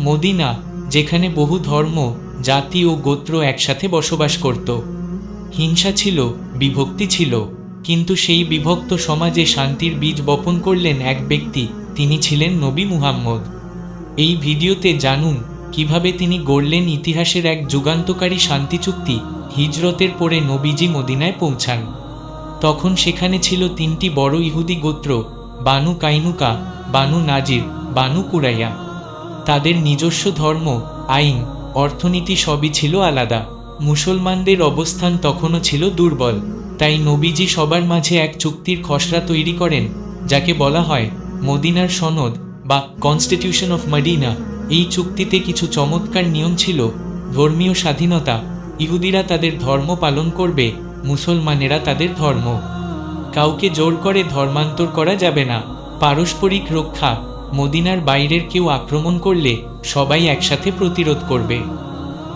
Medina, যেখানে বহু ধর্ম, জাতি ও গোত্র একসাথে বসবাস করত। হিংসা ছিল, বিভক্তি ছিল, কিন্তু সেই বিভক্ত সমাজে শান্তির বীজ বপন করলেন এক ব্যক্তি, তিনি ছিলেন নবী মুহাম্মদ। এই ভিডিওতে জানুন, কীভাবে তিনি গড়লেন ইতিহাসের এক যুগান্তকারী শান্তি চুক্তি, হিজরতের পরে নবীজি মদিনায় পৌঁছান। তখন সেখানে ছিল তিনটি বড় ইহুদি গোত্র, বানু কাইনুকা, বানু নাজির, বানু কুরাইয়া। তাদের নিজস্ব ধর্ম, আইন, অর্থনীতি সবই ছিল আলাদা। মুসলমানদের অবস্থান তখনও ছিল দুর্বল। তাই নবীজি সবার মাঝে এক চুক্তির খসড়া তৈরি করেন, যাকে বলা হয় মদিনার সনদ বা কনস্টিটিউশন অফ মদিনা। এই চুক্তিতে কিছু চমৎকার নিয়ম ছিল, ধর্মীয় স্বাধীনতা। ইহুদিরা তাদের ধর্ম পালন করবে, মুসলমানেরা তাদের ধর্ম। কাউকে জোর করে ধর্মান্তর করা যাবে না। পারস্পরিক রক্ষা মদিনার বাইরের কেউ আক্রমণ করলে সবাই একসাথে প্রতিরোধ করবে।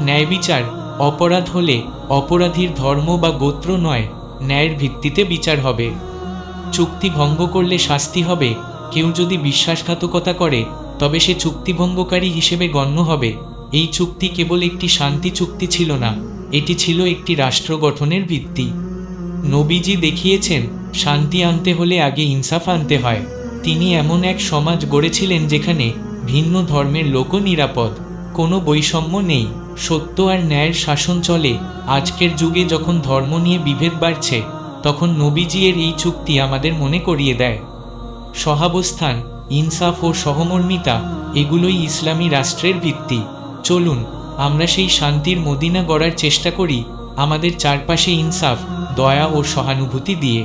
ন্যায় বিচার অপরাধ হলে অপরাধীর ধর্ম বা গোত্র নয়, ন্যায়ের ভিত্তিতে বিচার হবে। চুক্তি ভঙ্গ করলে শাস্তি হবে, কেউ যদি বিশ্বাসঘাতকতা করে, তবে সে চুক্তিভঙ্গকারী হিসেবে গণ্য হবে। এই চুক্তি কেবল একটি শান্তি চুক্তি ছিল না, এটি ছিল একটি রাষ্ট্র গঠনের ভিত্তি। নবীজি দেখিয়েছেন, শান্তি আনতে হলে আগে ইনসাফ আনতে হয়। তিনি এমন এক সমাজ গড়েছিলেন যেখানে ভিন্ন ধর্মের লোকও নিরাপদ, কোনো বৈষম্য নেই। সত্য আর ন্যায়ের শাসন চলে। আজকের যুগে যখন ধর্ম নিয়ে বিভেদ বাড়ছে, তখন নবীজি এর এই চুক্তি আমাদের মনে করিয়ে দেয়। সহাবস্থান, ইনসাফ ও সহমর্মিতা, এগুলোই ইসলামী রাষ্ট্রের ভিত্তি। চলুন, আমরা সেই শান্তির মদিনা গড়ার চেষ্টা করি, আমাদের চারপাশে ইনসাফ, দয়া ও সহানুভূতি দিয়ে।